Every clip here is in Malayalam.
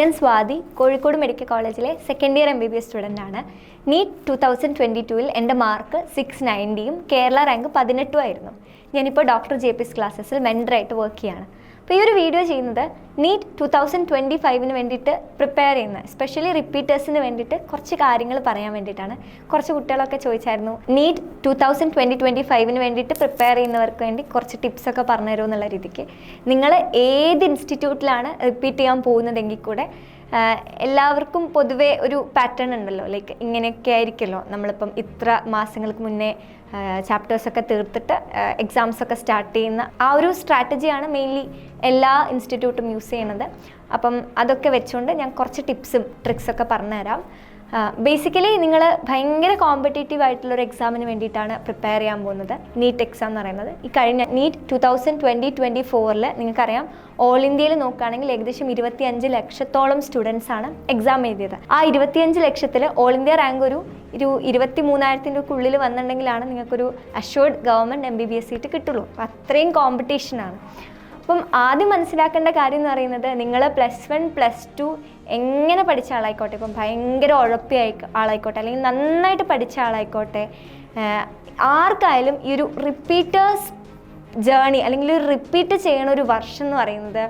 ഞാൻ സ്വാതി കോഴിക്കോട് മെഡിക്കൽ കോളേജിലെ second year M B B S student ആണ്. നീറ്റ് ടു തൗസൻഡ് ട്വന്റി ടുവിൽ എന്റെ മാർക്ക് സിക്സ് നയന്റിയും കേരള റാങ്ക് പതിനെട്ടും ആയിരുന്നു. ഞാനിപ്പോൾ ഡോക്ടർ ജെ പി എസ് ക്ലാസ്സസിൽ മെൻഡറായിട്ട് വർക്ക് ചെയ്യാണ്. അപ്പോൾ ഈ ഒരു വീഡിയോ ചെയ്യുന്നത് നീറ്റ് ടു തൗസൻഡ് ട്വന്റി ഫൈവിന് വേണ്ടിയിട്ട് പ്രിപ്പയർ ചെയ്യുന്ന സ്പെഷ്യലി റിപ്പീറ്റേഴ്സിന് വേണ്ടിയിട്ട് കുറച്ച് കാര്യങ്ങൾ പറയാൻ വേണ്ടിയിട്ടാണ്. കുറച്ച് കുട്ടികളൊക്കെ ചോദിച്ചായിരുന്നു NEET two thousand twenty twenty ഫൈവിന് വേണ്ടിയിട്ട് പ്രിപ്പയർ ചെയ്യുന്നവർക്ക് വേണ്ടി കുറച്ച് ടിപ്സൊക്കെ പറഞ്ഞു തരുമോ എന്നുള്ള രീതിക്ക്. നിങ്ങൾ ഏത് ഇൻസ്റ്റിറ്റ്യൂട്ടിലാണ് റിപ്പീറ്റ് ചെയ്യാൻ പോകുന്നതെങ്കിൽ കൂടെ എല്ലാവർക്കും പൊതുവെ ഒരു പാറ്റേൺ ഉണ്ടല്ലോ. ലൈക്ക് ഇങ്ങനെയൊക്കെ ആയിരിക്കുമല്ലോ. നമ്മളിപ്പം ഇത്ര മാസങ്ങൾക്ക് മുന്നേ ചാപ്റ്റേഴ്സൊക്കെ തീർത്തിട്ട് എക്സാംസൊക്കെ സ്റ്റാർട്ട് ചെയ്യുന്ന ആ ഒരു സ്ട്രാറ്റജിയാണ് മെയിൻലി എല്ലാ ഇൻസ്റ്റിറ്റ്യൂട്ടും യൂസ് ചെയ്യുന്നത്. അപ്പം അതൊക്കെ വെച്ചുകൊണ്ട് ഞാൻ കുറച്ച് ടിപ്സും ട്രിക്സൊക്കെ പറഞ്ഞുതരാം. ബേസിക്കലി നിങ്ങൾ ഭയങ്കര കോമ്പറ്റേറ്റീവ് ആയിട്ടുള്ള ഒരു എക്സാമിന് വേണ്ടിയിട്ടാണ് പ്രിപ്പയർ ചെയ്യാൻ പോകുന്നത്. നീറ്റ് എക്സാം എന്ന് പറയുന്നത്. ഈ കഴിഞ്ഞ NEET two thousand twenty twenty ഫോറിൽ നിങ്ങൾക്കറിയാം ഓൾ ഇന്ത്യയിൽ നോക്കുകയാണെങ്കിൽ ഏകദേശം ഇരുപത്തിയഞ്ച് ലക്ഷത്തോളം സ്റ്റുഡൻസ് ആണ് എക്സാം എഴുതിയത്. ആ ഇരുപത്തിയഞ്ച് ലക്ഷത്തിൽ ഓൾ ഇന്ത്യ റാങ്ക് ഒരു ഒരു ഇരുപത്തി മൂന്നായിരത്തിന്റെ ഉള്ളിൽ വന്നിട്ടുണ്ടെങ്കിലാണ് നിങ്ങൾക്കൊരു assured government M B B S seat കിട്ടുള്ളൂ. അത്രയും കോമ്പറ്റീഷനാണ് അപ്പം ആദ്യം മനസ്സിലാക്കേണ്ട കാര്യം എന്ന് പറയുന്നത് നിങ്ങൾ പ്ലസ് വൺ പ്ലസ് ടു എങ്ങനെ പഠിച്ച ആളായിക്കോട്ടെ ഇപ്പം ഭയങ്കര ഉഴപ്പിയായി ആളായിക്കോട്ടെ അല്ലെങ്കിൽ നന്നായിട്ട് പഠിച്ച ആളായിക്കോട്ടെ ആർക്കായാലും ഈ ഒരു റിപ്പീറ്റേഴ്സ് ജേണി അല്ലെങ്കിൽ റിപ്പീറ്റ് ചെയ്യണ ഒരു വർഷം എന്ന് പറയുന്നത്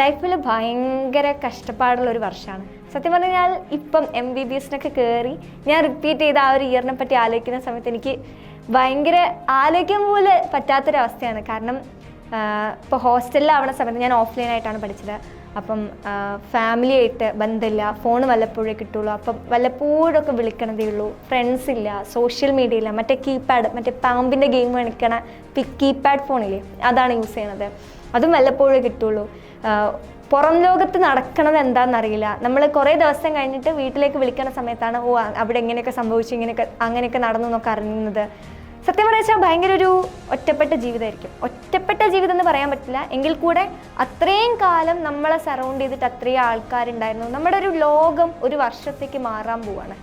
ലൈഫിൽ ഭയങ്കര കഷ്ടപ്പാടുള്ള ഒരു വർഷമാണ്. സത്യം പറഞ്ഞാൽ ഇപ്പം എം ബി ബി എസിനൊക്കെ കയറി ഞാൻ റിപ്പീറ്റ് ചെയ്ത ആ ഒരു ഇയറിനെ പറ്റി ആലോചിക്കുന്ന സമയത്ത് എനിക്ക് ഭയങ്കര ആലോചിക്കാൻ പോലും പറ്റാത്തൊരവസ്ഥയാണ്. കാരണം ഇപ്പോൾ ഹോസ്റ്റലിലാവണ സമയത്ത് ഞാൻ ഓഫ്ലൈനായിട്ടാണ് പഠിച്ചത്. അപ്പം ഫാമിലി ആയിട്ട് ബന്ധമില്ല ഫോൺ വല്ലപ്പോഴേ കിട്ടുള്ളൂ. അപ്പം വല്ലപ്പോഴൊക്കെ വിളിക്കണതേ ഉള്ളൂ. ഫ്രണ്ട്സ് ഇല്ല സോഷ്യൽ മീഡിയ ഇല്ല മറ്റേ കീപാഡ് മറ്റേ പാമ്പിന്റെ ഗെയിം കളിക്കണ കീപാഡ് ഫോണില്ലേ അതാണ് യൂസ് ചെയ്യണത്. അതും വല്ലപ്പോഴേ കിട്ടുള്ളൂ. പുറം ലോകത്ത് നടക്കണത് എന്താണെന്നറിയില്ല നമ്മൾ കുറേ ദിവസം കഴിഞ്ഞിട്ട് വീട്ടിലേക്ക് വിളിക്കുന്ന സമയത്താണ് ഓ അവിടെ എങ്ങനെയൊക്കെ സംഭവിച്ചു ഇങ്ങനെയൊക്കെ അങ്ങനെയൊക്കെ നടന്നു എന്നൊക്കെ അറിയുന്നത്. സത്യം പറയാച്ചാൽ ഭയങ്കര ഒരു ഒറ്റപ്പെട്ട ജീവിതമായിരിക്കും. ഒറ്റപ്പെട്ട ജീവിതം എന്ന് പറയാൻ പറ്റില്ല. എങ്കിൽ കൂടെ അത്രയും കാലം നമ്മളെ സറൗണ്ട് ചെയ്തിട്ട് അത്രയും ആൾക്കാരുണ്ടായിരുന്നു. നമ്മുടെ ഒരു ലോകം ഒരു വർഷത്തേക്ക് മാറാൻ പോവാണ്.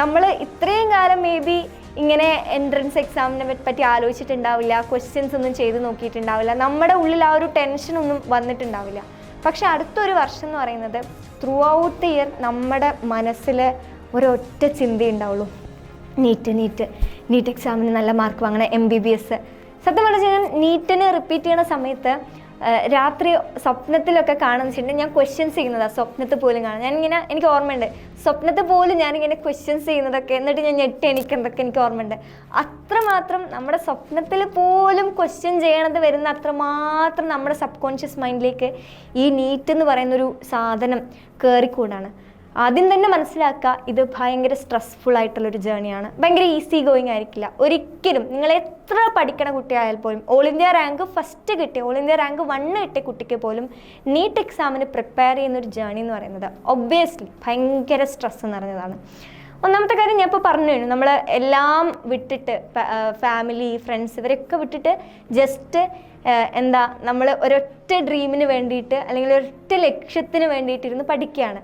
നമ്മൾ ഇത്രയും കാലം മേ ബി ഇങ്ങനെ എൻട്രൻസ് എക്സാമിനെ പറ്റി ആലോചിച്ചിട്ടുണ്ടാവില്ല. ക്വസ്റ്റ്യൻസ് ഒന്നും ചെയ്ത് നോക്കിയിട്ടുണ്ടാവില്ല. നമ്മുടെ ഉള്ളിൽ ആ ഒരു ടെൻഷനൊന്നും വന്നിട്ടുണ്ടാവില്ല. പക്ഷെ അടുത്തൊരു വർഷം എന്ന് പറയുന്നത് ത്രൂ ഔട്ട് ദ ഇയർ നമ്മുടെ മനസ്സിൽ ഒരൊറ്റ ചിന്തയുണ്ടാവുള്ളൂ. NEET NEET. നീറ്റ് എക്സാമിന് നല്ല മാർക്ക് വാങ്ങണം എം ബി ബി എസ് സത്യം പറഞ്ഞു കഴിഞ്ഞാൽ നീറ്റിന് റിപ്പീറ്റ് ചെയ്യുന്ന സമയത്ത് രാത്രി സ്വപ്നത്തിലൊക്കെ കാണുന്ന വെച്ചിട്ടുണ്ടെങ്കിൽ ഞാൻ ക്വസ്റ്റ്യൻസ് ചെയ്യുന്നതാണ് സ്വപ്നത്തിൽ പോലും കാണും ഞാനിങ്ങനെ എനിക്ക് ഓർമ്മയുണ്ട്. സ്വപ്നത്തിൽ പോലും ഞാനിങ്ങനെ ക്വസ്റ്റ്യൻസ് ചെയ്യുന്നതൊക്കെ എന്നിട്ട് ഞാൻ ഞെട്ടി എണീക്കുന്നതൊക്കെ എനിക്ക് ഓർമ്മയുണ്ട്. അത്രമാത്രം നമ്മുടെ സ്വപ്നത്തിൽ പോലും ക്വസ്റ്റ്യൻ ചെയ്യണത് വരുന്ന അത്രമാത്രം നമ്മുടെ സബ് കോൺഷ്യസ് മൈൻഡിലേക്ക് ഈ നീറ്റ് എന്ന് പറയുന്നൊരു സാധനം കയറിക്കൂടാണ് ആദ്യം തന്നെ മനസ്സിലാക്കുക ഇത് ഭയങ്കര സ്ട്രെസ്ഫുൾ ആയിട്ടുള്ളൊരു ജേണിയാണ് ഭയങ്കര ഈസി ഗോയിങ് ആയിരിക്കില്ല. ഒരിക്കലും നിങ്ങൾ എത്ര പഠിക്കണ കുട്ടിയായാൽ പോലും ഓൾ ഇന്ത്യ റാങ്ക് ഫസ്റ്റ് കിട്ടിയ ഓൾ ഇന്ത്യ റാങ്ക് വണ്ണ് കിട്ടിയ കുട്ടിക്ക് പോലും നീറ്റ് എക്സാമിന് പ്രിപ്പയർ ചെയ്യുന്ന ഒരു ജേണി എന്ന് പറയുന്നത് ഒബ്വിയസ്ലി ഭയങ്കര സ്ട്രെസ് നിറഞ്ഞതാണ്. ഒന്നാമത്തെ കാര്യം ഞാൻ ഇപ്പോൾ പറഞ്ഞു കഴിഞ്ഞു നമ്മൾ എല്ലാം വിട്ടിട്ട് ഫാമിലി ഫ്രണ്ട്സ് ഇവരൊക്കെ വിട്ടിട്ട് ജസ്റ്റ് എന്താ നമ്മൾ ഒരൊറ്റ ഡ്രീമിന് വേണ്ടിയിട്ട് അല്ലെങ്കിൽ ഒരൊറ്റ ലക്ഷ്യത്തിന് വേണ്ടിയിട്ടിരുന്ന് പഠിക്കുകയാണ്.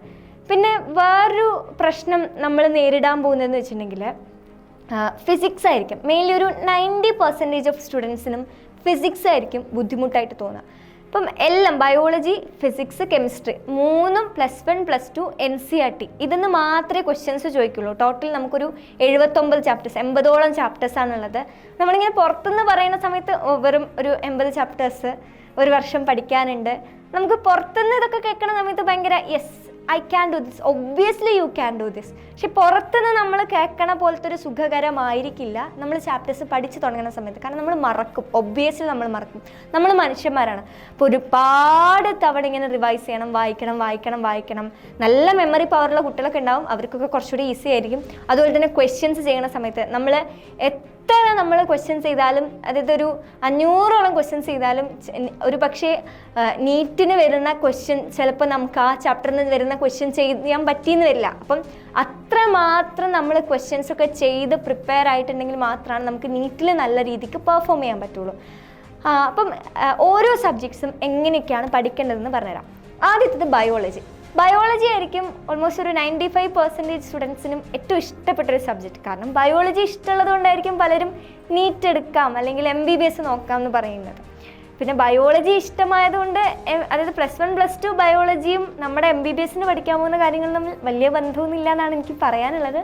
പിന്നെ വേറൊരു പ്രശ്നം നമ്മൾ നേരിടാൻ പോകുന്നതെന്ന് വെച്ചിട്ടുണ്ടെങ്കിൽ ഫിസിക്സ് ആയിരിക്കും. മെയിൻലി ഒരു നയന്റി പെർസെന്റേജ് ഓഫ് സ്റ്റുഡൻസിനും ഫിസിക്സ് ആയിരിക്കും ബുദ്ധിമുട്ടായിട്ട് തോന്നുക. ഇപ്പം എല്ലാം ബയോളജി ഫിസിക്സ് കെമിസ്ട്രി മൂന്നും plus one plus two N C R T ഇതെന്ന് മാത്രമേ ക്വസ്റ്റ്യൻസ് ചോദിക്കുള്ളൂ. ടോട്ടൽ നമുക്കൊരു എഴുപത്തൊമ്പത് ചാപ്റ്റേഴ്സ് എൺപതോളം ചാപ്റ്റേഴ്സ് ആണുള്ളത്. നമ്മളിങ്ങനെ പുറത്തുനിന്ന് പറയുന്ന സമയത്ത് വെറും ഒരു എൺപത് ചാപ്റ്റേഴ്സ് ഒരു വർഷം പഠിക്കാനുണ്ട്. നമുക്ക് പുറത്തുനിന്ന് ഇതൊക്കെ കേൾക്കണ സമയത്ത് ഭയങ്കര yes I can do this obviously you can do this പക്ഷെ പുറത്തുനിന്ന് നമ്മൾ കേൾക്കണ പോലത്തെ ഒരു സുഖകരമായിരിക്കില്ല. നമ്മൾ ചാപ്റ്റേഴ്സ് പഠിച്ചു തുടങ്ങുന്ന സമയത്ത്. കാരണം നമ്മൾ മറക്കും. ഒബ്വിയസ്ലി നമ്മൾ മറക്കും. നമ്മൾ മനുഷ്യന്മാരാണ്. അപ്പോൾ ഒരുപാട് തവണ ഇങ്ങനെ റിവൈസ് ചെയ്യണം വായിക്കണം വായിക്കണം വായിക്കണം. നല്ല മെമ്മറി പവറുള്ള കുട്ടികളൊക്കെ ഉണ്ടാവും. അവർക്കൊക്കെ കുറച്ചുകൂടി ഈസി ആയിരിക്കും. അതുപോലെ തന്നെ ക്വസ്റ്റ്യൻസ് ചെയ്യുന്ന സമയത്ത് നമ്മൾ എത്ര നമ്മൾ ക്വസ്റ്റ്യൻസ് ചെയ്താലും അതായത് ഒരു അഞ്ഞൂറോളം ക്വസ്റ്റ്യൻസ് ചെയ്താലും ഒരു പക്ഷേ നീറ്റിന് വരുന്ന ക്വസ്റ്റ്യൻ ചിലപ്പോൾ നമുക്ക് ആ ചാപ്റ്ററിൽ നിന്ന് വരുന്ന ക്വസ്റ്റ്യൻ ചെയ്യാൻ പറ്റിയെന്ന് വരില്ല. അപ്പം അത്രമാത്രം നമ്മൾ ക്വസ്റ്റ്യൻസ് ഒക്കെ ചെയ്ത് പ്രിപ്പയർ ആയിട്ടുണ്ടെങ്കിൽ മാത്രമാണ് നമുക്ക് നീറ്റിൽ നല്ല രീതിക്ക് പെർഫോം ചെയ്യാൻ പറ്റുള്ളൂ. അപ്പം ഓരോ സബ്ജക്ട്സും എങ്ങനെയൊക്കെയാണ് പഠിക്കേണ്ടതെന്ന് പറഞ്ഞുതരാം. ആദ്യത്തേത് ബയോളജി ബയോളജി ആയിരിക്കും ഓൾമോസ്റ്റ് ഒരു നയന്റി ഫൈവ് പെർസെന്റേജ് സ്റ്റുഡൻസിനും ഏറ്റവും ഇഷ്ടപ്പെട്ട ഒരു സബ്ജക്റ്റ് കാരണം ബയോളജി ഇഷ്ടമുള്ളത് കൊണ്ടായിരിക്കും പലരും നീറ്റ് എടുക്കാം അല്ലെങ്കിൽ എം ബി ബി എസ് നോക്കാം എന്ന് പറയുന്നത്. പിന്നെ ബയോളജി ഇഷ്ടമായതുകൊണ്ട് അതായത് പ്ലസ് വൺ പ്ലസ് ടു ബയോളജിയും നമ്മുടെ എം ബി ബി എസിന് പഠിക്കാൻ പോകുന്ന കാര്യങ്ങൾ തമ്മിൽ വലിയ ബന്ധമൊന്നുമില്ല എന്നാണ് എനിക്ക് പറയാനുള്ളത്.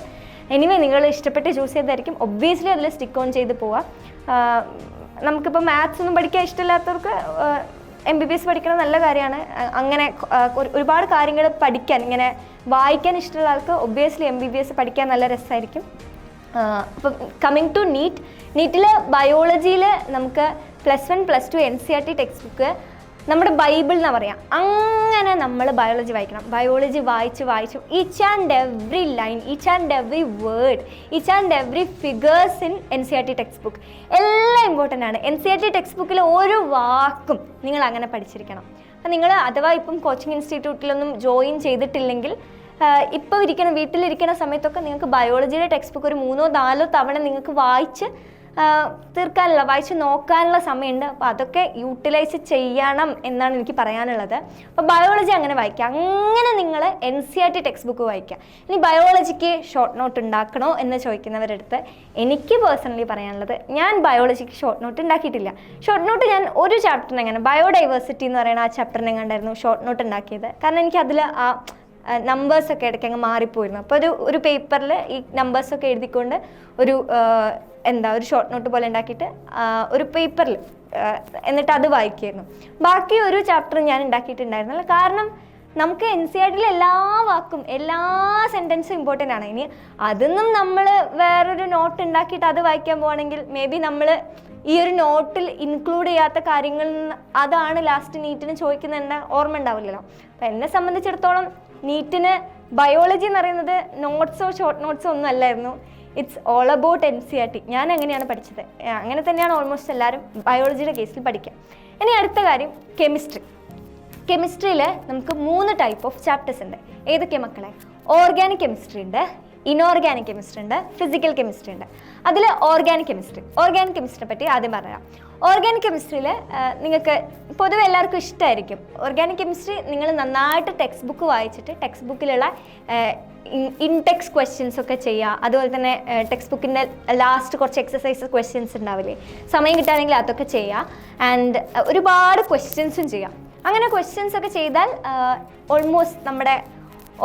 എനിവേ നിങ്ങൾ ഇഷ്ടപ്പെട്ട് ചൂസ് ചെയ്തായിരിക്കും ഒബ്വിയസ്ലി അതിൽ സ്റ്റിക്ക് ഓൺ ചെയ്ത് പോവാം. നമുക്കിപ്പോൾ മാത്സ് ഒന്നും പഠിക്കാൻ ഇഷ്ടമില്ലാത്തവർക്ക് എം ബി ബി എസ് പഠിക്കണം നല്ല കാര്യമാണ്. അങ്ങനെ ഒരുപാട് കാര്യങ്ങൾ പഠിക്കാൻ ഇങ്ങനെ വായിക്കാൻ ഇഷ്ടമുള്ള ആൾക്ക് obviously M B B S പഠിക്കാൻ നല്ല രസമായിരിക്കും. അപ്പം കമ്മിങ് ടു നീറ്റ് നീറ്റിൽ ബയോളജിയിൽ നമുക്ക് plus one plus two N C R T text book നമ്മുടെ ബൈബിൾ എന്നാ പറയാം? അങ്ങനെ നമ്മൾ ബയോളജി വായിക്കണം. ബയോളജി വായിച്ച് വായിച്ച് each and every line each and every word each and every figures in N C R T text book എല്ലാം ഇമ്പോർട്ടന്റ് ആണ്. N C R T text ബുക്കിലെ ഓരോ വാക്കും നിങ്ങൾ അങ്ങനെ പഠിച്ചിരിക്കണം. അപ്പം നിങ്ങൾ അഥവാ ഇപ്പം കോച്ചിങ് ഇൻസ്റ്റിറ്റ്യൂട്ടിലൊന്നും ജോയിൻ ചെയ്തിട്ടില്ലെങ്കിൽ ഇപ്പോൾ ഇരിക്കുന്ന വീട്ടിലിരിക്കുന്ന സമയത്തൊക്കെ നിങ്ങൾക്ക് ബയോളജിയുടെ ടെക്സ്റ്റ് ബുക്ക് ഒരു മൂന്നോ നാലോ തവണ നിങ്ങൾക്ക് വായിച്ച് തീർക്കാനുള്ള വായിച്ച് നോക്കാനുള്ള സമയമുണ്ട്. അപ്പോൾ അതൊക്കെ യൂട്ടിലൈസ് ചെയ്യണം എന്നാണ് എനിക്ക് പറയാനുള്ളത്. അപ്പോൾ ബയോളജി അങ്ങനെ വായിക്കുക അങ്ങനെ നിങ്ങൾ N C R T text book വായിക്കുക ഇനി ബയോളജിക്ക് ഷോർട്ട് നോട്ട് ഉണ്ടാക്കണോ എന്ന് ചോദിക്കുന്നവരടുത്ത് എനിക്ക് പേഴ്സണലി പറയാനുള്ളത് ഞാൻ ബയോളജിക്ക് ഷോർട്ട് നോട്ട് ഉണ്ടാക്കിയിട്ടില്ല. ഷോർട്ട് നോട്ട് ഞാൻ ഒരു ചാപ്റ്ററിനെങ്ങനെ ബയോഡൈവേഴ്സിറ്റി എന്ന് പറയുന്ന ആ ചാപ്റ്ററിനെ കണ്ടായിരുന്നു ഷോർട്ട് നോട്ട് ഉണ്ടാക്കിയത്? കാരണം എനിക്ക് അതിൽ ആ നമ്പേഴ്സൊക്കെ ഇടയ്ക്ക് അങ്ങ് മാറിപ്പോയിരുന്നു. അപ്പോൾ ഒരു ഒരു പേപ്പറിൽ ഈ നമ്പേഴ്സൊക്കെ എഴുതിക്കൊണ്ട് ഒരു എന്താ ഒരു ഷോർട്ട് നോട്ട് പോലെ ഉണ്ടാക്കിയിട്ട് ഒരു പേപ്പറിൽ എന്നിട്ട് അത് വായിക്കുമായിരുന്നു ബാക്കി ഒരു ചാപ്റ്റർ ഞാൻ ഉണ്ടാക്കിയിട്ടുണ്ടായിരുന്നില്ല. കാരണം നമുക്ക് എൻ സി ആർ ടിയിലെ എല്ലാ വാക്കും എല്ലാ സെന്റൻസും ഇമ്പോർട്ടന്റ് ആണ്. ഇനി അതൊന്നും നമ്മൾ വേറൊരു നോട്ട് ഉണ്ടാക്കിയിട്ട് അത് വായിക്കാൻ പോകണമെങ്കിൽ മേ ബി നമ്മൾ ഈ ഒരു നോട്ടിൽ ഇൻക്ലൂഡ് ചെയ്യാത്ത കാര്യങ്ങൾ അതാണ് ലാസ്റ്റ് നീറ്റിന് ചോദിക്കുന്നതെന്ന് ഓർമ്മ ഉണ്ടാവില്ലല്ലോ. അപ്പം എന്നെ സംബന്ധിച്ചിടത്തോളം നീറ്റിന് ബയോളജി എന്ന് പറയുന്നത് നോട്ട്സോ ഷോർട്ട് നോട്ട്സോ ഒന്നും അല്ലായിരുന്നു. It's all about N C R T ഞാൻ അങ്ങനെയാണ് പഠിച്ചത്. അങ്ങനെ തന്നെയാണ് ഓൾമോസ്റ്റ് എല്ലാവരും ബയോളജിയുടെ കേസിൽ പഠിക്കുക ഇനി അടുത്ത കാര്യം കെമിസ്ട്രി കെമിസ്ട്രിയിൽ നമുക്ക് മൂന്ന് ടൈപ്പ് ഓഫ് ചാപ്റ്റേഴ്സ് ഉണ്ട്. ഏതൊക്കെ മക്കളെ? ഓർഗാനിക് കെമിസ്ട്രി ഉണ്ട് ഇനോർഗാനിക് കെമിസ്ട്രി ഉണ്ട് ഫിസിക്കൽ കെമിസ്ട്രി ഉണ്ട്. അതിൽ ഓർഗാനിക് കെമിസ്ട്രി ഓർഗാനിക് കെമിസ്ട്രിയെ പറ്റി ആദ്യം പറയാം ഓർഗാനിക് കെമിസ്ട്രിയിൽ നിങ്ങൾക്ക് പൊതുവെ എല്ലാവർക്കും ഇഷ്ടമായിരിക്കും ഓർഗാനിക് കെമിസ്ട്രി നിങ്ങൾ നന്നായിട്ട് ടെക്സ്റ്റ് ബുക്ക് വായിച്ചിട്ട് ടെക്സ്റ്റ് ബുക്കിലുള്ള ഇൻടെക്സ് ക്വസ്റ്റ്യൻസ് ഒക്കെ ചെയ്യുക. അതുപോലെ തന്നെ ടെക്സ്റ്റ് ബുക്കിന്റെ ലാസ്റ്റ് കുറച്ച് എക്സസൈസ് ക്വസ്റ്റ്യൻസ് ഉണ്ടാവില്ലേ? സമയം കിട്ടുകയാണെങ്കിൽ അതൊക്കെ ചെയ്യുക. ആൻഡ് ഒരുപാട് ക്വസ്റ്റ്യൻസും ചെയ്യാം. അങ്ങനെ ക്വസ്റ്റ്യൻസ് ഒക്കെ ചെയ്താൽ ഓൾമോസ്റ്റ് നമ്മുടെ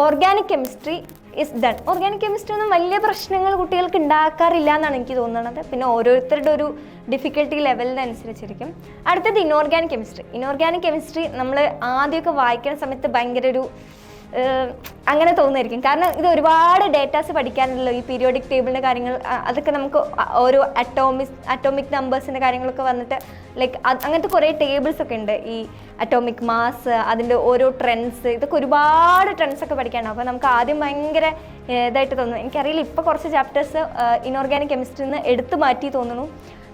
organic chemistry is done organic chemistry ഒന്നും വലിയ പ്രശ്നങ്ങൾ കുട്ടികൾക്ക് ഉണ്ടാക്കാറില്ല എന്നാണ് എനിക്ക് തോന്നുന്നത് പിന്നെ ഓരോരുത്തരുടെ ഒരു ഡിഫിക്കൽട്ടി ലെവലിനനുസരിച്ചിരിക്കും അടുത്തത് ഇനോർഗാനിക് കെമിസ്ട്രി ഇനോർഗാനിക് കെമിസ്ട്രി നമ്മൾ ആദ്യമൊക്കെ വായിക്കുന്ന സമയത്ത് ഭയങ്കര ഒരു അങ്ങനെ തോന്നുമായിരിക്കും കാരണം ഇത് ഒരുപാട് ഡേറ്റാസ് പഠിക്കാനുള്ളൂ ഈ പീരിയോഡിക് ടേബിളിന്റെ കാര്യങ്ങൾ അതൊക്കെ നമുക്ക് ഓരോ അറ്റോമിക് അറ്റോമിക് നമ്പേഴ്സിന്റെ കാര്യങ്ങളൊക്കെ വന്നിട്ട് ലൈക്ക് അങ്ങനത്തെ കുറേ ടേബിൾസ് ഒക്കെ ഉണ്ട്. ഈ അറ്റോമിക് മാസ് അതിന്റെ ഓരോ ട്രെൻഡ്സ് ഇതൊക്കെ ഒരുപാട് ട്രെൻഡ്സ് ഒക്കെ പഠിക്കാനുണ്ട്. അപ്പോൾ നമുക്ക് ആദ്യം ഭയങ്കര ഇതായിട്ട് തോന്നുന്നു. എനിക്കറിയില്ല ഇപ്പോൾ കുറച്ച് ചാപ്റ്റേഴ്സ് ഇനോർഗാനിക് കെമിസ്ട്രിയിൽ നിന്ന് എടുത്തു മാറ്റി തോന്നുന്നു.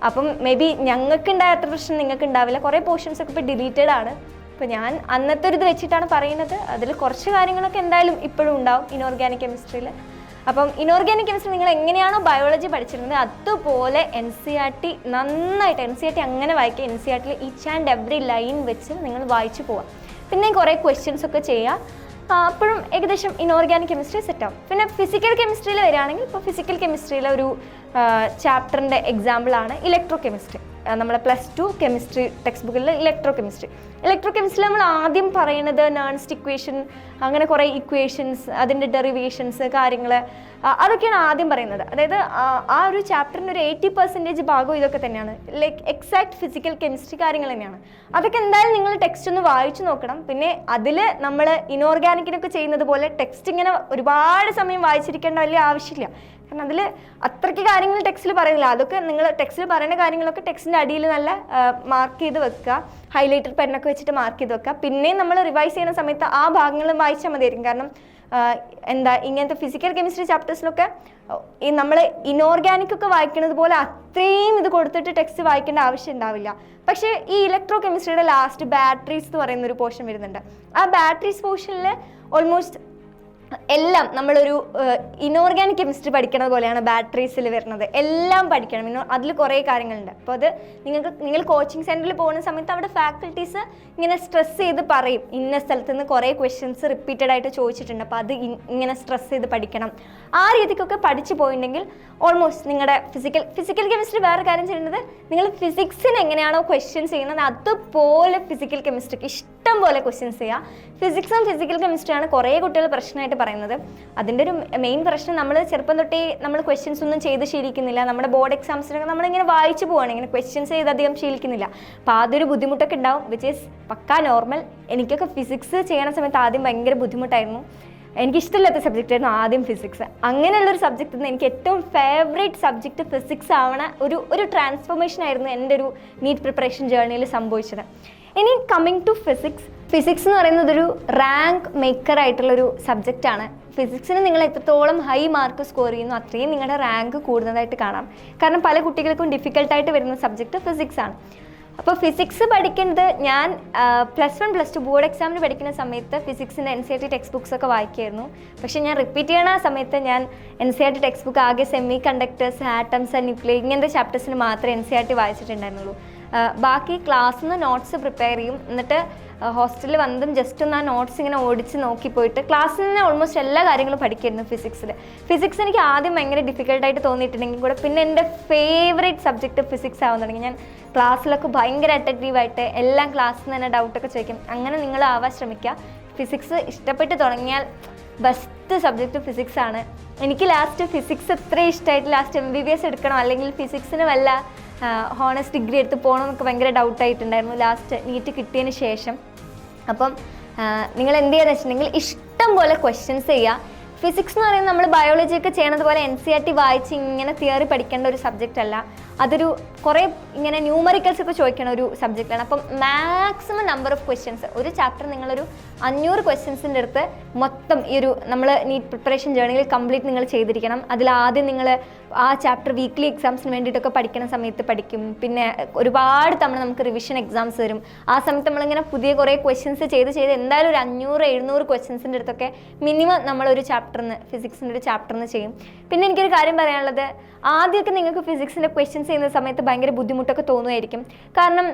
അപ്പം മേ ബി ഞങ്ങൾക്ക് ഉണ്ടായ അത്ര പ്രശ്നം നിങ്ങൾക്ക് ഉണ്ടാവില്ല കുറേ പോർഷൻസ് ഒക്കെ ഇപ്പോൾ ഡിലീറ്റഡ് ആണ്. അപ്പോൾ ഞാൻ അന്നത്തെ ഒരു ഇത് വെച്ചിട്ടാണ് പറയുന്നത്. അതിൽ കുറച്ച് കാര്യങ്ങളൊക്കെ എന്തായാലും ഇപ്പോഴും ഉണ്ടാവും ഇനോർഗാനിക് കെമിസ്ട്രിയിൽ അപ്പം ഇനോർഗാനിക് കെമിസ്ട്രി നിങ്ങൾ എങ്ങനെയാണോ ബയോളജി പഠിച്ചിരുന്നത് അതുപോലെ എൻ സി ആർ ടി നന്നായിട്ട് എൻ സി ആർ ടി അങ്ങനെ വായിക്കുക. എൻ സി ആർ ടിയിൽ ഈച്ച് ആൻഡ് എവറി ലൈൻ വെച്ച് നിങ്ങൾ വായിച്ചു പോവാം പിന്നെ കുറേ ക്വസ്റ്റ്യൻസ് ഒക്കെ ചെയ്യുക. അപ്പോഴും ഏകദേശം ഇനോർഗാനിക് കെമിസ്ട്രി സെറ്റ് ആവും. പിന്നെ ഫിസിക്കൽ കെമിസ്ട്രിയിൽ വരികയാണെങ്കിൽ ഇപ്പോൾ ഫിസിക്കൽ കെമിസ്ട്രിയിലെ ഒരു ചാപ്റ്ററിന്റെ എക്സാമ്പിളാണ് ഇലക്ട്രോ കെമിസ്ട്രി നമ്മളെ പ്ലസ് ടു കെമിസ്ട്രി ടെക്സ്റ്റ് ബുക്കിൽ ഇലക്ട്രോ കെമിസ്ട്രി ഇലക്ട്രോ കെമിസ്ട്രി നമ്മൾ ആദ്യം പറയുന്നത് നേൺസ്റ്റ് ഇക്വേഷൻ അങ്ങനെ കുറേ ഇക്വേഷൻസ് അതിന്റെ ഡെറിവേഷൻസ് കാര്യങ്ങൾ അതൊക്കെയാണ് ആദ്യം പറയുന്നത്. അതായത് ആ ഒരു ചാപ്റ്ററിന്റെ ഒരു എയ്റ്റി പെർസെന്റേജ് ഭാഗം ഇതൊക്കെ തന്നെയാണ്. ലൈക്ക് എക്സാക്ട് ഫിസിക്കൽ കെമിസ്ട്രി കാര്യങ്ങൾ തന്നെയാണ്. അതൊക്കെ എന്തായാലും നിങ്ങൾ ടെക്സ്റ്റ് ഒന്ന് വായിച്ചു നോക്കണം. പിന്നെ അതിൽ നമ്മൾ ഇനോർഗാനിക്കിനൊക്കെ ചെയ്യുന്നത് പോലെ ടെക്സ്റ്റ് ഇങ്ങനെ ഒരുപാട് സമയം വായിച്ചിരിക്കേണ്ട വലിയ ആവശ്യമില്ല. കാരണം അതിൽ അത്രയ്ക്ക് കാര്യങ്ങൾ ടെക്സ്റ്റിൽ പറയുന്നില്ല അതൊക്കെ നിങ്ങൾ ടെക്സ്റ്റിൽ പറയുന്ന കാര്യങ്ങളൊക്കെ ടെക്സ്റ്റിന്റെ അടിയിൽ നല്ല മാർക്ക് ചെയ്ത് വെക്കുക. ഹൈലൈറ്റർ പെന്നൊക്കെ വെച്ചിട്ട് മാർക്ക് ചെയ്ത് വെക്കുക. പിന്നെയും നമ്മൾ റിവൈസ് ചെയ്യുന്ന സമയത്ത് ആ ഭാഗങ്ങൾ വായിച്ചാൽ മതിയായിരിക്കും. കാരണം എന്താ ഇങ്ങനത്തെ ഫിസിക്കൽ കെമിസ്ട്രി ചാപ്റ്റേഴ്സിലൊക്കെ ഈ നമ്മൾ ഇനോർഗാനിക് ഒക്കെ വായിക്കുന്നത് പോലെ അത്രയും ഇത് കൊടുത്തിട്ട് ടെക്സ്റ്റ് വായിക്കേണ്ട ആവശ്യം ഉണ്ടാവില്ല. പക്ഷേ ഈ ഇലക്ട്രോ കെമിസ്ട്രിയുടെ ലാസ്റ്റ് ബാറ്ററീസ് എന്ന് പറയുന്ന ഒരു പോർഷൻ വരുന്നുണ്ട്. ആ ബാറ്ററീസ് പോർഷനിൽ ഓൾമോസ്റ്റ് എല്ലാം നമ്മളൊരു ഇനോർഗാനിക് കെമിസ്ട്രി പഠിക്കണ പോലെയാണ് ബാറ്ററീസിൽ വരുന്നത്. എല്ലാം പഠിക്കണം. ഇനോ അതിൽ കുറേ കാര്യങ്ങളുണ്ട്. അപ്പോൾ അത് നിങ്ങൾക്ക് നിങ്ങൾ കോച്ചിങ് സെന്ററിൽ പോകുന്ന സമയത്ത് അവിടെ ഫാക്കൽറ്റീസ് ഇങ്ങനെ സ്ട്രെസ് ചെയ്ത് പറയും. ഇന്ന സ്ഥലത്ത് നിന്ന് കുറേ ക്വസ്റ്റ്യൻസ് റിപ്പീറ്റഡ് ആയിട്ട് ചോദിച്ചിട്ടുണ്ട്. അപ്പോൾ അത് ഇങ്ങനെ സ്ട്രെസ് ചെയ്ത് പഠിക്കണം. ആ രീതിക്കൊക്കെ പഠിച്ചു പോയിട്ടുണ്ടെങ്കിൽ ഓൾമോസ്റ്റ് നിങ്ങളുടെ ഫിസിക്കൽ ഫിസിക്കൽ കെമിസ്ട്രി വേറെ കാര്യം ചെയ്യുന്നത് നിങ്ങൾ ഫിസിക്സിന് എങ്ങനെയാണോ ക്വസ്റ്റ്യൻസ് ചെയ്യുന്നത് അതുപോലെ ഫിസിക്കൽ കെമിസ്ട്രിക്ക് ഇഷ്ടം പോലെ ക്വസ്റ്റ്യൻസ് ചെയ്യുക ഫിസിക്സും ഫിസിക്കൽ കെമിസ്ട്രിയാണ് കുറേ കുട്ടികൾ പ്രശ്നമായിട്ട് പറയുന്നത്. അതിന്റെ ഒരു മെയിൻ പ്രശ്നം നമ്മൾ ചെറുപ്പം തൊട്ടേ നമ്മൾ ക്വസ്റ്റ്യൻസ് ഒന്നും ചെയ്ത് ശീലിക്കുന്നില്ല. നമ്മുടെ ബോർഡ് എക്സാംസിനൊക്കെ നമ്മളിങ്ങനെ വായിച്ചു പോവാണ്. ഇങ്ങനെ ക്വസ്റ്റ്യൻസ് ചെയ്ത് അധികം ശീലിക്കുന്നില്ല. അപ്പോൾ അതൊരു ബുദ്ധിമുട്ടൊക്കെ ഉണ്ടാവും വിച്ച് ഈസ് പക്കാ നോർമൽ എനിക്കൊക്കെ ഫിസിക്സ് ചെയ്യണ സമയത്ത് ആദ്യം ഭയങ്കര ബുദ്ധിമുട്ടായിരുന്നു. എനിക്കിഷ്ടമില്ലാത്ത സബ്ജക്റ്റ് ആയിരുന്നു ആദ്യം ഫിസിക്സ് അങ്ങനെയുള്ളൊരു സബ്ജക്റ്റ് നിന്ന് എനിക്ക് ഏറ്റവും ഫേവറേറ്റ് സബ്ജക്റ്റ് ഫിസിക്സ് ആവണ ഒരു ഒരു ട്രാൻസ്ഫോർമേഷൻ ആയിരുന്നു എന്റെ ഒരു നീറ്റ് പ്രിപ്പറേഷൻ ജേർണിയിൽ സംഭവിച്ചത്. ഇനി കമ്മിങ് ടു ഫിസിക്സ് ഫിസിക്സ് എന്ന് പറയുന്നത് ഒരു റാങ്ക് മേക്കർ ആയിട്ടുള്ളൊരു സബ്ജക്റ്റാണ് ഫിസിക്സിന് നിങ്ങൾ എത്രത്തോളം ഹൈ മാർക്ക് സ്കോർ ചെയ്യുന്നു അത്രയും നിങ്ങളുടെ റാങ്ക് കൂടുന്നതായിട്ട് കാണാം. കാരണം പല കുട്ടികൾക്കും ഡിഫിക്കൽട്ടായിട്ട് വരുന്ന സബ്ജക്റ്റ് ഫിസിക്സ് ആണ്. അപ്പോൾ ഫിസിക്സ് പഠിക്കുന്നത് ഞാൻ plus one plus two board എക്സാമിന് പഠിക്കുന്ന സമയത്ത് ഫിസിക്സിന്റെ N C R T text books ഒക്കെ വായിക്കുമായിരുന്നു പക്ഷേ ഞാൻ റിപ്പീറ്റ് ചെയ്യണ സമയത്ത് ഞാൻ N C R T text book ആകെ semi conductors atoms and nuclear ഇങ്ങനത്തെ ചാപ്റ്റേഴ്സിന് മാത്രമേ എൻ സി ആർ ടി വായിച്ചിട്ടുണ്ടായിരുന്നുള്ളൂ. ബാക്കി ക്ലാസ്സിൽ നിന്ന് നോട്ട്സ് പ്രിപ്പയർ ചെയ്യും. എന്നിട്ട് ഹോസ്റ്റലിൽ വന്നതും ജസ്റ്റ് ഒന്ന് ആ നോട്ട്സ് ഇങ്ങനെ ഓടിച്ച് നോക്കി പോയിട്ട് ക്ലാസ്സിൽ നിന്ന് ഓൾമോസ്റ്റ് എല്ലാ കാര്യങ്ങളും പഠിക്കായിരുന്നു ഫിസിക്സിൽ ഫിസിക്സ് എനിക്ക് ആദ്യം ഭയങ്കര ഡിഫിക്കൽട്ടായിട്ട് തോന്നിയിട്ടുണ്ടെങ്കിൽ കൂടെ പിന്നെ എന്റെ ഫേവറേറ്റ് സബ്ജക്റ്റ് ഫിസിക്സ് ആവാൻ തുടങ്ങി. ഞാൻ ക്ലാസ്സിലൊക്കെ ഭയങ്കര അറ്റക്റ്റീവായിട്ട് എല്ലാം ക്ലാസ്സിൽ നിന്ന് തന്നെ ഡൗട്ടൊക്കെ ചോദിക്കും. അങ്ങനെ നിങ്ങൾ ആവാൻ ശ്രമിക്കുക. ഫിസിക്സ് ഇഷ്ടപ്പെട്ട് തുടങ്ങിയാൽ ബെസ്റ്റ് സബ്ജക്റ്റ് ഫിസിക്സ് ആണ്. എനിക്ക് ലാസ്റ്റ് ഫിസിക്സ് എത്ര ഇഷ്ടമായിട്ട് last M B B S എടുക്കണം. അല്ലെങ്കിൽ ഫിസിക്സിന് വല്ല ഹോണസ്റ്റ് ഡിഗ്രി എടുത്ത് പോകണം എന്നൊക്കെ ഭയങ്കര ഡൗട്ടായിട്ടുണ്ടായിരുന്നു ലാസ്റ്റ് നീറ്റ് കിട്ടിയതിന് ശേഷം. അപ്പം നിങ്ങൾ എന്ത് ചെയ്യുക വെച്ചിട്ടുണ്ടെങ്കിൽ ഇഷ്ടം പോലെ ക്വസ്റ്റ്യൻസ് ചെയ്യുക. ഫിസിക്സ് എന്ന് പറയുന്നത് നമ്മൾ ബയോളജി ഒക്കെ ചെയ്യണത് പോലെ എൻ സി ആർ ടി വായിച്ച് ഇങ്ങനെ തിയറി പഠിക്കേണ്ട ഒരു സബ്ജക്റ്റ് അല്ല. അതൊരു കുറേ ഇങ്ങനെ ന്യൂമറിക്കൽസ് ഒക്കെ ചോദിക്കണ ഒരു സബ്ജക്റ്റാണ് അപ്പം മാക്സിമം നമ്പർ ഓഫ് ക്വസ്റ്റ്യൻസ് ഒരു ചാപ്റ്റർ നിങ്ങളൊരു അഞ്ഞൂറ് ക്വസ്റ്റ്യൻസിന്റെ അടുത്ത് മൊത്തം ഈ ഒരു നമ്മൾ നീറ്റ് പ്രിപ്പറേഷൻ ജേർണിയിൽ കംപ്ലീറ്റ് നിങ്ങൾ ചെയ്തിരിക്കണം. അതിൽ ആദ്യം നിങ്ങൾ ആ ചാപ്റ്റർ വീക്ക്ലി എക്സാംസിന് വേണ്ടിയിട്ടൊക്കെ പഠിക്കുന്ന സമയത്ത് പഠിക്കും. പിന്നെ ഒരുപാട് തവണ നമുക്ക് റിവിഷൻ എക്സാംസ് വരും. ആ സമയത്ത് നമ്മളിങ്ങനെ പുതിയ കുറേ ക്വസ്റ്റ്യൻസ് ചെയ്ത് ചെയ്ത് എന്തായാലും ഒരു അഞ്ഞൂറ് എഴുന്നൂറ് ക്വസ്റ്റ്യൻസിന്റെ അടുത്തൊക്കെ മിനിമം നമ്മളൊരു ചാപ്റ്ററിന് ഫിസിക്സിന്റെ ഒരു ചാപ്റ്ററിന് ചെയ്യും. പിന്നെ എനിക്കൊരു കാര്യം പറയാനുള്ളത് ആദ്യമൊക്കെ നിങ്ങൾക്ക് ഫിസിക്സിന്റെ ക്വസ്റ്റ്യൻസ് ചെയ്യുന്ന സമയത്ത് ഭയങ്കര ബുദ്ധിമുട്ടൊക്കെ തോന്നുമായിരിക്കും കാരണം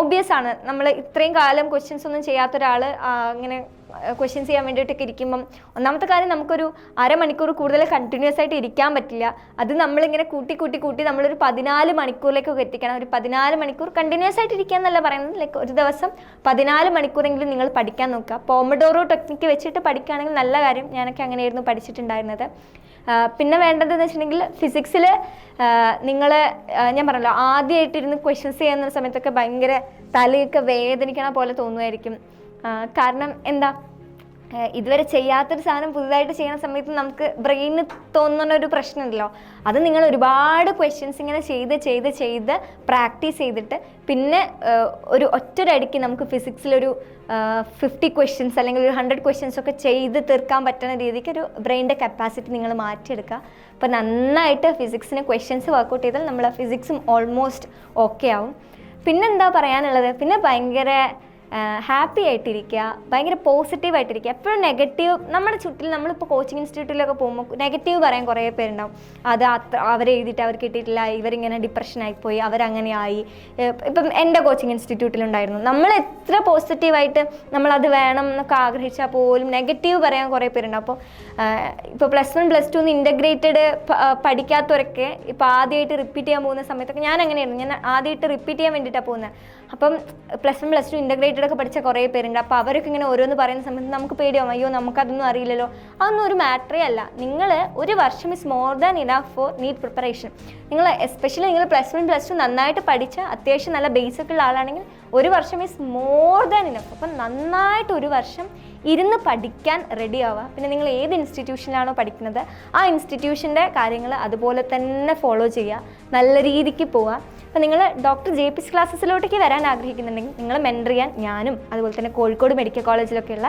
ഒബ്വിയസ് ആണ്. നമ്മൾ ഇത്രയും കാലം ക്വസ്റ്റ്യൻസ് ഒന്നും ചെയ്യാത്ത ഒരാൾ ഇങ്ങനെ ക്വസ്റ്റ്യൻസ് ചെയ്യാൻ വേണ്ടിയിട്ടൊക്കെ ഇരിക്കുമ്പം ഒന്നാമത്തെ കാര്യം നമുക്കൊരു അരമണിക്കൂർ കൂടുതൽ കണ്ടിന്യൂസ് ആയിട്ട് ഇരിക്കാൻ പറ്റില്ല. അത് നമ്മളിങ്ങനെ കൂട്ടി കൂട്ടി കൂട്ടി നമ്മളൊരു പതിനാല് മണിക്കൂറിലേക്കൊക്കെ എത്തിക്കണം. ഒരു പതിനാല് മണിക്കൂർ കണ്ടിന്യൂസ് ആയിട്ട് ഇരിക്കുക എന്നല്ല പറയുന്നത്. ലൈക്ക് ഒരു ദിവസം പതിനാല് മണിക്കൂറെങ്കിലും നിങ്ങൾ പഠിക്കാൻ നോക്കുക. പോമഡോറോ ടെക്നിക്ക് വെച്ചിട്ട് പഠിക്കുകയാണെങ്കിൽ നല്ല കാര്യം. ഞാനൊക്കെ അങ്ങനെയായിരുന്നു പഠിച്ചിട്ടുണ്ടായിരുന്നത്. പിന്നെ വേണ്ടതെന്ന് വെച്ചിട്ടുണ്ടെങ്കിൽ ഫിസിക്സിൽ നിങ്ങൾ ഞാൻ പറഞ്ഞല്ലോ ആദ്യമായിട്ടിരുന്ന് ക്വസ്റ്റ്യൻസ് ചെയ്യുന്ന സമയത്തൊക്കെ ഭയങ്കര തലയൊക്കെ വേദനിക്കണ പോലെ തോന്നുമായിരിക്കും. കാരണം എന്താ ഇതുവരെ ചെയ്യാത്തൊരു സാധനം പുതുതായിട്ട് ചെയ്യുന്ന സമയത്ത് നമുക്ക് ബ്രെയിനിന് തോന്നുന്ന ഒരു പ്രശ്നമുണ്ടല്ലോ. അത് നിങ്ങൾ ഒരുപാട് ക്വസ്റ്റ്യൻസ് ഇങ്ങനെ ചെയ്ത് ചെയ്ത് ചെയ്ത് പ്രാക്ടീസ് ചെയ്തിട്ട് പിന്നെ ഒരു ഒറ്റൊരടിക്ക് നമുക്ക് ഫിസിക്സിലൊരു ഫിഫ്റ്റി ക്വസ്റ്റ്യൻസ് അല്ലെങ്കിൽ ഒരു ഹൺഡ്രഡ് ക്വസ്റ്റ്യൻസ് ഒക്കെ ചെയ്ത് തീർക്കാൻ പറ്റുന്ന രീതിക്ക് ഒരു ബ്രെയിനിന്റെ കപ്പാസിറ്റി നിങ്ങൾ മാറ്റിയെടുക്കുക. അപ്പോൾ നന്നായിട്ട് ഫിസിക്സിന് ക്വസ്റ്റ്യൻസ് വർക്കൗട്ട് ചെയ്താൽ നമ്മൾ ഫിസിക്സും ഓൾമോസ്റ്റ് ഓക്കെ ആവും. പിന്നെന്താ പറയാനുള്ളത്? പിന്നെ ഭയങ്കര ഹാപ്പി ആയിട്ടിരിക്കുക ഭയങ്കര പോസിറ്റീവ് ആയിട്ടിരിക്കുക. എപ്പോഴും നെഗറ്റീവ് നമ്മുടെ ചുറ്റിൽ നമ്മളിപ്പോൾ കോച്ചിങ് ഇൻസ്റ്റിറ്റ്യൂട്ടിലൊക്കെ പോകുമ്പോൾ നെഗറ്റീവ് പറയാൻ കുറേ പേരുണ്ടാവും. അത് അത്ര അവരെഴുതിയിട്ട് അവർ കിട്ടിയിട്ടില്ല ഇവരിങ്ങനെ ഡിപ്രഷനായി പോയി അവരങ്ങനെ ആയി. ഏഹ് ഇപ്പം എന്റെ കോച്ചിങ് ഇൻസ്റ്റിറ്റ്യൂട്ടിലുണ്ടായിരുന്നു നമ്മൾ എത്ര പോസിറ്റീവായിട്ട് നമ്മളത് വേണം എന്നൊക്കെ ആഗ്രഹിച്ചാൽ പോലും നെഗറ്റീവ് പറയാൻ കുറേ പേരുണ്ടാവും. അപ്പോൾ ഇപ്പോൾ plus one plus two integrated പഠിക്കാത്തവരൊക്കെ ഇപ്പോൾ ആദ്യമായിട്ട് റിപ്പീറ്റ് ചെയ്യാൻ പോകുന്ന സമയത്തൊക്കെ ഞാൻ അങ്ങനെയായിരുന്നു. ഞാൻ ആദ്യമായിട്ട് റിപ്പീറ്റ് ചെയ്യാൻ വേണ്ടിയിട്ടാണ് പോകുന്നത്. അപ്പം plus one plus two integrated ഒക്കെ പഠിച്ച കുറേ പേരുണ്ട്. അപ്പോൾ അവരൊക്കെ ഇങ്ങനെ ഓരോന്ന് പറയുന്ന സമയത്ത് നമുക്ക് പേടിയാവും. അയ്യോ നമുക്കതൊന്നും അറിയില്ലല്ലോ. അതൊന്നും ഒരു മാറ്ററേ അല്ല. നിങ്ങൾ ഒരു വർഷം is more than enough for NEET preparation നിങ്ങൾ എസ്പെഷ്യലി നിങ്ങൾ പ്ലസ് വൺ പ്ലസ് ടു നന്നായിട്ട് പഠിച്ച അത്യാവശ്യം നല്ല ബേസിക് ഉള്ള ആളാണെങ്കിൽ ഒരു വർഷം ഇസ് മോർ ദാൻ ഇനഫ് അപ്പം നന്നായിട്ട് ഒരു വർഷം ഇരുന്ന് പഠിക്കാൻ റെഡി ആവുക. പിന്നെ നിങ്ങൾ ഏത് ഇൻസ്റ്റിറ്റ്യൂഷനിലാണോ പഠിക്കുന്നത് ആ ഇൻസ്റ്റിറ്റ്യൂഷന്റെ കാര്യങ്ങൾ അതുപോലെ തന്നെ ഫോളോ ചെയ്യുക. നല്ല രീതിക്ക് പോവുക. അപ്പോൾ നിങ്ങൾ ഡോക്ടർ ജെ പി ക്ലാസ്സസിലോട്ടേക്ക് വരാൻ ആഗ്രഹിക്കുന്നുണ്ടെങ്കിൽ നിങ്ങൾ മെന്റർ ചെയ്യാൻ ഞാനും അതുപോലെ തന്നെ കോഴിക്കോട് മെഡിക്കൽ കോളേജിലൊക്കെയുള്ള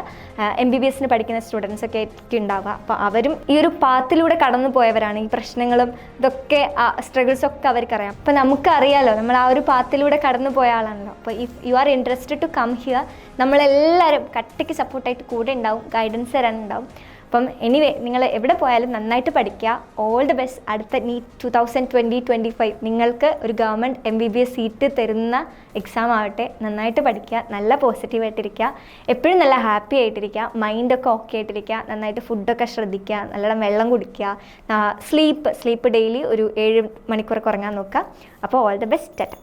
എം ബി ബി എസിന് പഠിക്കുന്ന സ്റ്റുഡൻസ് ഒക്കെ ഉണ്ടാവുക. അപ്പോൾ അവരും ഈ ഒരു പാത്തിലൂടെ കടന്നു പോയവരാണ്. ഈ പ്രശ്നങ്ങളും ഇതൊക്കെ സ്ട്രഗിൾസ് ഒക്കെ അവർക്കറിയാം. അപ്പോൾ നമുക്കറിയാലോ നമ്മൾ ആ ഒരു പാത്തിലൂടെ കടന്നു പോയ ആളാണല്ലോ. അപ്പോൾ if you are interested to come here നമ്മളെല്ലാവരും കട്ടയ്ക്ക് സപ്പോർട്ടായിട്ട് കൂടെ ഉണ്ടാവും ഗൈഡൻസ് തരാനുണ്ടാവും അപ്പം എനിവേ നിങ്ങൾ എവിടെ പോയാലും നന്നായിട്ട് പഠിക്കുക. ഓൾ ദി ബെസ്റ്റ് അടുത്ത NEET two thousand twenty twenty five നിങ്ങൾക്ക് ഒരു government M B B S seat തരുന്ന എക്സാം ആവട്ടെ. നന്നായിട്ട് പഠിക്കുക നല്ല പോസിറ്റീവായിട്ടിരിക്കുക എപ്പോഴും നല്ല ഹാപ്പി ആയിട്ടിരിക്കുക. മൈൻഡൊക്കെ ഓക്കെ ആയിട്ടിരിക്കുക. നന്നായിട്ട് ഫുഡൊക്കെ ശ്രദ്ധിക്കുക. നല്ലോണം വെള്ളം കുടിക്കുക. സ്ലീപ്പ് സ്ലീപ്പ് ഡെയിലി ഒരു ഏഴ് മണിക്കൂറൊക്കെ ഉറങ്ങാൻ നോക്കുക. അപ്പോൾ ഓൾ ദി ബെസ്റ്റ് ടാറ്റ